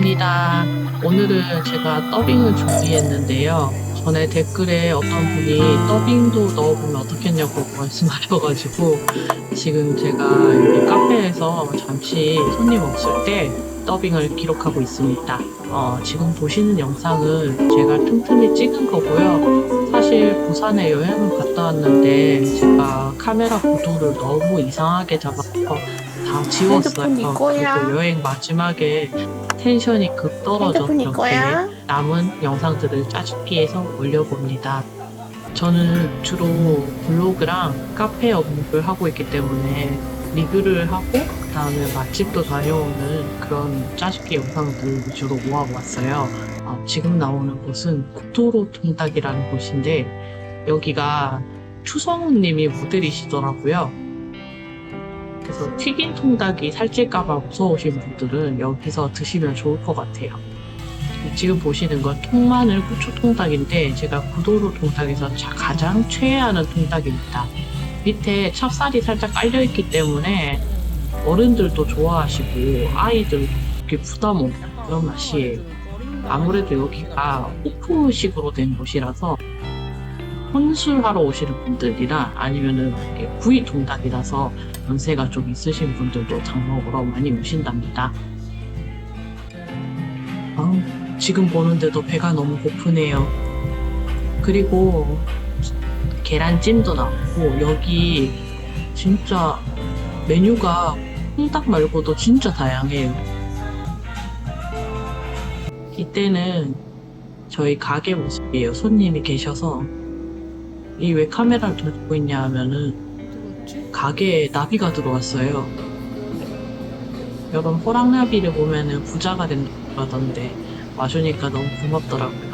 반갑습니다. 오늘은 제가 더빙을 준비했는데요. 전에 댓글에 어떤 분이 더빙도 넣어보면 어떻겠냐고 말씀하셔가지고 지금 제가 여기 카페에서 잠시 손님 없을 때 더빙을 기록하고 있습니다. 어, 지금 보시는 영상은 제가 틈틈이 찍은 거고요. 사실 부산에 여행을 갔다 왔는데 제가 카메라 구도를 너무 이상하게 잡아서 다 지웠어요. 핸드폰? 그리고 여행 마지막에 텐션이 급 핸드폰 이거야? 때 남은 영상들을 짜집기해서 올려봅니다. 저는 주로 블로그랑 카페 업무를 하고 있기 때문에 리뷰를 하고 그 다음에 맛집도 다녀오는 그런 짜집기 영상들을 주로 모아보았어요. 어, 지금 나오는 곳은 구토로 통닭이라는 곳인데 여기가 추성훈님이 모델이시더라고요. 그래서 튀긴 통닭이 살찔까봐 무서우신 분들은 여기서 드시면 좋을 것 같아요. 지금 보시는 건 통마늘 후추 통닭인데 제가 구도로 통닭에서 자- 가장 최애하는 통닭입니다. 밑에 찹쌀이 살짝 깔려있기 때문에 어른들도 좋아하시고 아이들도 이렇게 부담 없는 그런 맛이에요. 아무래도 여기가 오픈식으로 된 곳이라서 혼술하러 오시는 분들이나 아니면은 구이 통닭이라서 연세가 좀 있으신 분들도 장 먹으러 많이 오신답니다. 아우, 지금 보는데도 배가 너무 고프네요. 그리고 계란찜도 나오고 여기 진짜 메뉴가 통닭 말고도 진짜 다양해요. 이때는 저희 가게 모습이에요. 손님이 계셔서 이 왜 카메라를 들고 있냐 하면은 가게에 나비가 들어왔어요. 여러분 호랑나비를 보면은 부자가 된다고 하던데 와주니까 너무 고맙더라고요.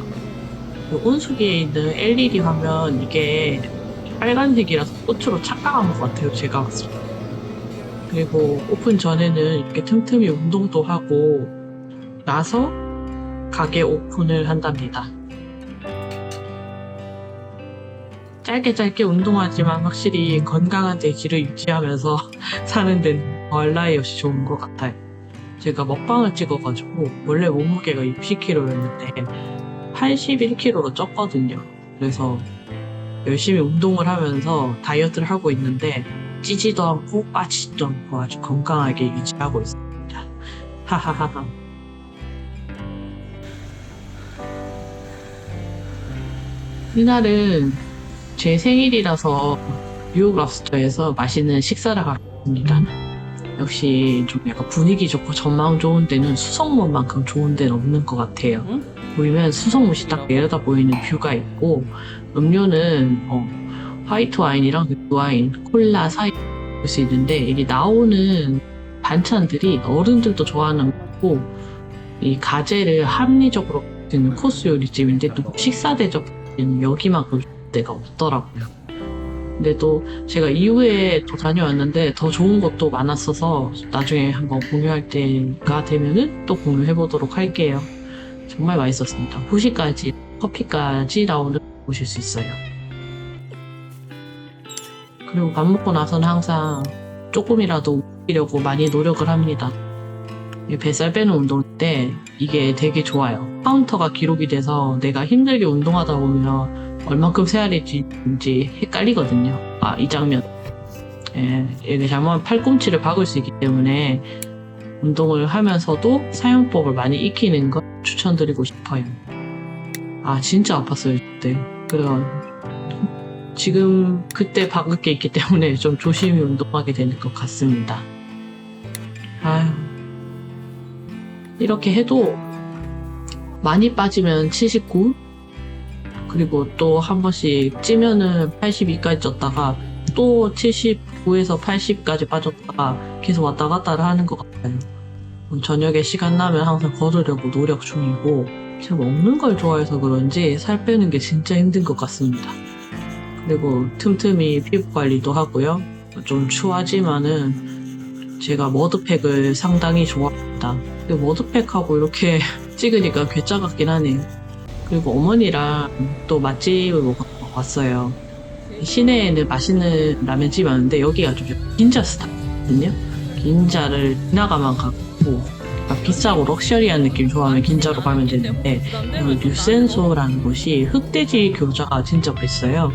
그 온수기에 있는 LED 화면 이게 빨간색이라서 꽃으로 착각한 것 같아요. 제가 봤을 때. 그리고 오픈 전에는 이렇게 틈틈이 운동도 하고 나서 가게 오픈을 한답니다. 짧게 짧게 운동하지만 확실히 건강한 대기를 유지하면서 사는 데는 나위 없이 좋은 것 같아요. 제가 먹방을 찍어가지고 원래 몸무게가 60kg였는데 81kg로 쪘거든요. 그래서 열심히 운동을 하면서 다이어트를 하고 있는데 찌지도 않고 빠지지도 않고 아주 건강하게 유지하고 있습니다. 하하하하. 이날은 제 생일이라서 뉴욕 랍스터에서 맛있는 식사를 갔습니다. 역시 좀 약간 분위기 좋고 전망 좋은 데는 수성문만큼 좋은 데는 없는 것 같아요. 보이면 수성못이 딱 내려다 보이는 뷰가 있고 음료는 어, 화이트 와인이랑 레드 와인, 콜라 사이 볼 수 있는데 이게 나오는 반찬들이 어른들도 좋아하는 거고 이 가재를 합리적으로 드는 코스 요리집인데 또 식사 대접은 여기만큼 데가 없더라고요. 근데 또 제가 이후에 또 다녀왔는데 더 좋은 것도 많았어서 나중에 한번 공유할 때가 되면은 또 공유해 보도록 할게요. 정말 맛있었습니다. 후식까지 커피까지 나오는 보실 수 있어요. 그리고 밥 먹고 나서는 항상 조금이라도 움직이려고 많이 노력을 합니다. 이 뱃살 빼는 운동 때 이게 되게 좋아요. 카운터가 기록이 돼서 내가 힘들게 운동하다 보면 얼만큼 세알인지 헷갈리거든요. 아, 이 장면. 예, 이게 잘못하면 팔꿈치를 박을 수 있기 때문에 운동을 하면서도 사용법을 많이 익히는 것 추천드리고 싶어요. 아, 진짜 아팠어요, 그때. 그래요. 지금 그때 박을 게 있기 때문에 좀 조심히 운동하게 되는 것 같습니다. 아휴. 이렇게 해도 많이 빠지면 79, 그리고 또 한 번씩 찌면은 82까지 쪘다가 또 79에서 80까지 빠졌다가 계속 왔다 갔다를 하는 것 같아요. 저녁에 시간 나면 항상 걸으려고 노력 중이고 제가 먹는 걸 좋아해서 그런지 살 빼는 게 진짜 힘든 것 같습니다. 그리고 틈틈이 피부 관리도 하고요. 좀 추하지만은 제가 머드팩을 상당히 좋아합니다. 머드팩하고 이렇게 찍으니까 괴짜 같긴 하네요. 그리고 어머니랑 또 맛집을 먹- 왔어요. 시내에는 맛있는 라면집이 많은데 여기가 좀 긴자 스타일이거든요. 긴자를 지나가만 가고 비싸고 럭셔리한 느낌 좋아하면 긴자로 가면 되는데 그 뉴센소라는 곳이 흑돼지 교자가 진짜 비싸요.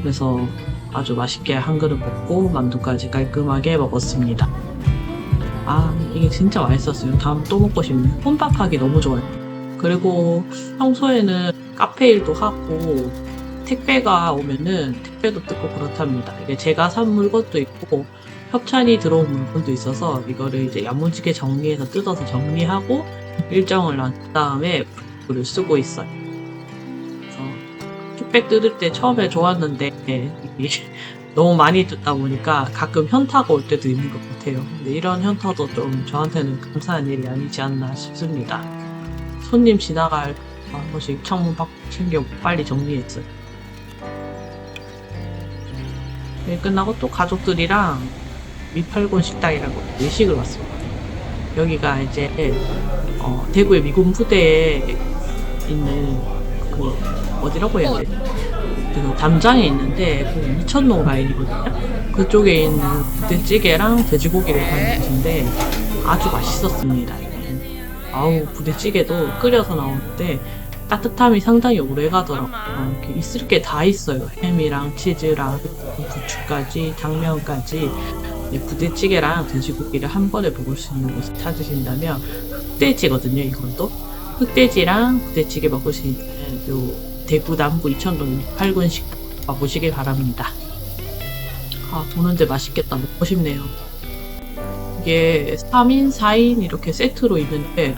그래서 아주 맛있게 한 그릇 먹고 만두까지 깔끔하게 먹었습니다. 아 이게 진짜 맛있었어요. 다음 또 먹고 싶네요. 혼밥하기 너무 좋아요. 그리고 평소에는 카페 일도 하고 택배가 오면은 택배도 뜯고 그렇답니다. 이게 제가 산 물건도 있고 협찬이 들어온 물건도 있어서 이거를 이제 야무지게 정리해서 뜯어서 정리하고 일정을 난 다음에 글을 쓰고 있어요. 그래서 택배 뜯을 때 처음에 좋았는데 너무 많이 뜯다 보니까 가끔 현타가 올 때도 있는 것 같아요. 근데 이런 현타도 좀 저한테는 감사한 일이 아니지 않나 싶습니다. 손님 지나갈 한 번씩 창문 밖 챙겨 빨리 정리했어요. 일 끝나고 또 가족들이랑 미팔군 식당이라고 외식을 왔습니다. 여기가 이제 어, 대구의 미군 부대에 있는 그 어디라고 해야 돼? 그 담장에 있는데 그 이천동 라인이거든요. 그쪽에 있는 부대찌개랑 돼지고기를 파는 곳인데 아주 맛있었습니다. 아우 부대찌개도 끓여서 나오는데 따뜻함이 상당히 오래 가더라고요. 이렇게 있을 게 다 있어요. 햄이랑 치즈랑 부추까지 당면까지 이 부대찌개랑 돼지고기를 한 번에 먹을 수 있는 곳을 찾으신다면 흑돼지거든요. 이것도 흑돼지랑 부대찌개 먹을 수 있는 요 대구 남구 이천동 8군 식당 와보시길 바랍니다. 아 보는데 맛있겠다. 먹고 싶네요. 이게 3인, 4인 이렇게 세트로 있는데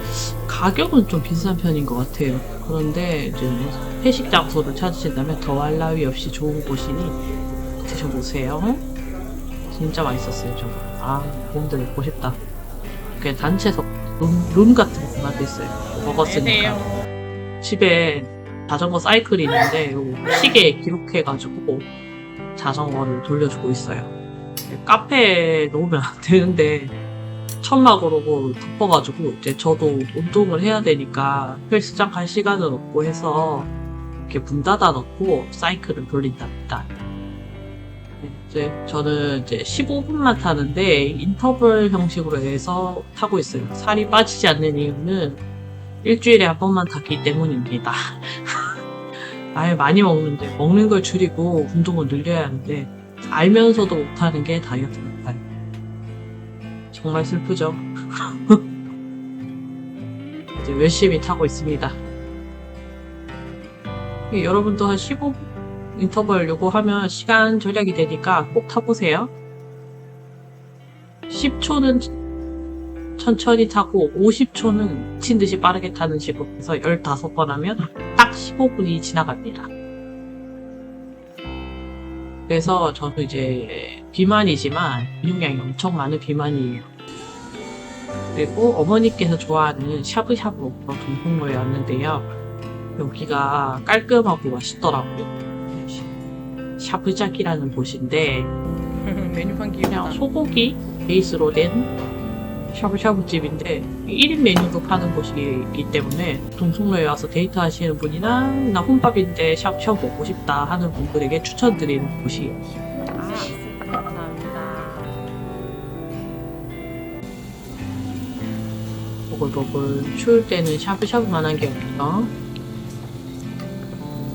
가격은 좀 비싼 편인 것 같아요. 그런데 이제 뭐 회식 장소를 찾으신다면 더할 나위 없이 좋은 곳이니 드셔보세요. 진짜 맛있었어요, 정말. 아, 보는데 먹고 싶다. 그냥 단체석 룸, 룸 같은 거 만들었어요. 먹었으니까. 집에 자전거 사이클이 있는데 요 시계에 기록해가지고 자전거를 돌려주고 있어요. 카페에 놓으면 안 되는데 천막으로 덮어가지고 이제 저도 운동을 해야 되니까 헬스장 갈 시간은 없고 해서 이렇게 문 닫아 놓고 사이클을 돌린답니다. 네, 이제 저는 이제 15분만 타는데 인터벌 형식으로 해서 타고 있어요. 살이 빠지지 않는 이유는 일주일에 한 번만 탔기 때문입니다. 아예 많이 먹는데 먹는 걸 줄이고 운동을 늘려야 하는데 알면서도 못하는 게 다이어트 같아요. 정말 슬프죠. 이제 열심히 타고 있습니다. 이 여러분도 한 15분 인터벌 요거 하면 시간 절약이 되니까 꼭 타보세요. 10초는 천천히 타고 50초는 미친 듯이 빠르게 타는 식으로 해서 15번 하면 딱 15분이 지나갑니다. 그래서 저는 이제 비만이지만 근육량이 엄청 많은 비만이에요. 그리고 어머니께서 좋아하는 샤브샤브 왔는데요. 여기가 깔끔하고 맛있더라고요. 샤브작이라는 곳인데 메뉴판 그냥 기억나. 소고기 베이스로 된 샤브샤브 집인데 1인 메뉴도 파는 곳이기 때문에 동성로에 와서 데이트 하시는 분이나 나 혼밥인데 샤브샤브 먹고 싶다 하는 분들에게 추천드리는 곳이에요. 아, 감사합니다. 보글보글 추울 때는 샤브샤브만한 게 없죠.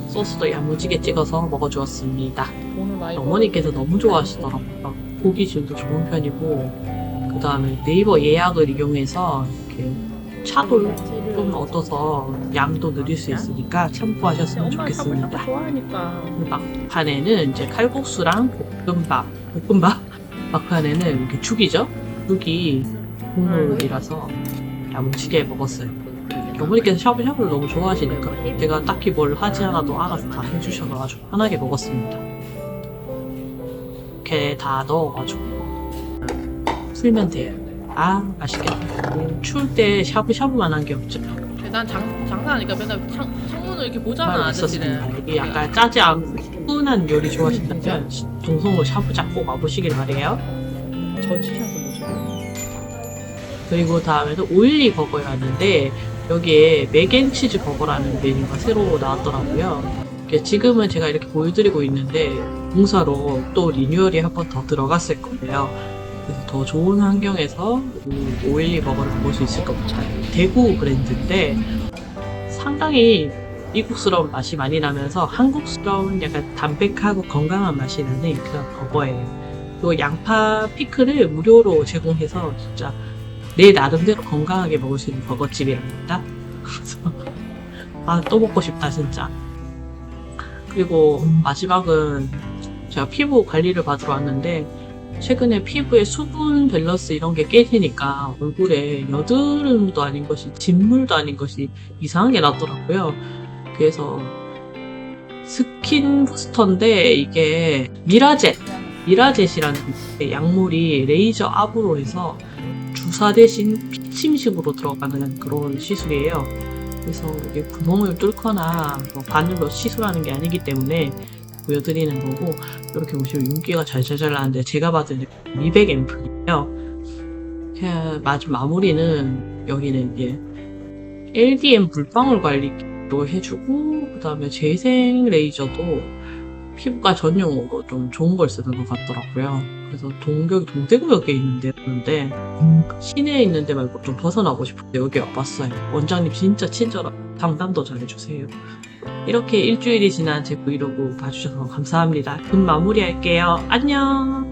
소스도 야무지게 찍어서 먹어주었습니다. 어머니께서 너무 좋아하시더라고요. 고기질도 좋은 편이고 그 다음에 네이버 예약을 이용해서 이렇게 차도 좀 얻어서 양도 늘릴 수 있으니까 참고하셨으면 좋겠습니다. 좋아하니까. 그 막판에는 이제 칼국수랑 볶음밥, 볶음밥 막판에는 이렇게 죽이죠? 죽이 국물이라서 야무지게 먹었어요. 어머니께서 샤브샤브를 너무 좋아하시니까 제가 딱히 뭘 하지 않아도 알아서 다 해주셔가지고 편하게 먹었습니다. 이렇게 다 넣어가지고 풀면 돼요. 아 맛있겠다. 음, 추울 때 샤브샤브만 한 게 없죠. 난 장, 장사하니까 맨날 창, 창문을 이렇게 보잖아, 아저씨는. 맛있었습니다. 이게 약간 짜지 않고 훈훈한 요리 좋아하신다면 동성로 샤브작 꼭 와보시길 바래요. 저지샷은 뭐죠? 그리고 다음에는 오일리 버거에 왔는데 여기에 맥앤치즈 버거라는 메뉴가 새로 나왔더라고요. 이게 지금은 제가 이렇게 보여드리고 있는데 공사로 또 리뉴얼이 한 번 더 들어갔을 거예요. 더 좋은 환경에서 이 오일리 버거를 먹을 수 있을 것 같아요. 대구 브랜드인데 상당히 미국스러운 맛이 많이 나면서 한국스러운 약간 담백하고 건강한 맛이 나는 그런 버거예요. 그리고 양파 피클을 무료로 제공해서 진짜 내 나름대로 건강하게 먹을 수 있는 버거집이랍니다. 그래서 아 또 먹고 싶다 진짜. 그리고 마지막은 제가 피부 관리를 받으러 왔는데 최근에 피부에 수분 밸런스 이런 게 깨지니까 얼굴에 여드름도 아닌 것이 진물도 아닌 것이 이상하게 났더라고요. 그래서 스킨 부스터인데 이게 미라젯 미라젯이라는 약물이 레이저 압으로 해서 주사 대신 피침식으로 들어가는 그런 시술이에요. 그래서 이게 구멍을 뚫거나 뭐 바늘로 시술하는 게 아니기 때문에 보여드리는 거고 이렇게 보시면 윤기가 잘잘잘 나는데 제가 받은 미백 앰플이에요. 그냥 마지막 마무리는 여기는 이제 LDM 물방울 관리도 해주고 그 다음에 재생 레이저도 피부과 전용으로 좀 좋은 걸 쓰는 것 같더라고요. 그래서 동격이 동대구역에 있는데 그런데 시내에 있는 데 말고 좀 벗어나고 싶은데 여기 와봤어요. 원장님 진짜 친절하고 상담도 잘해주세요. 이렇게 일주일이 지난 제 브이로그 봐주셔서 감사합니다. 금 마무리할게요. 안녕!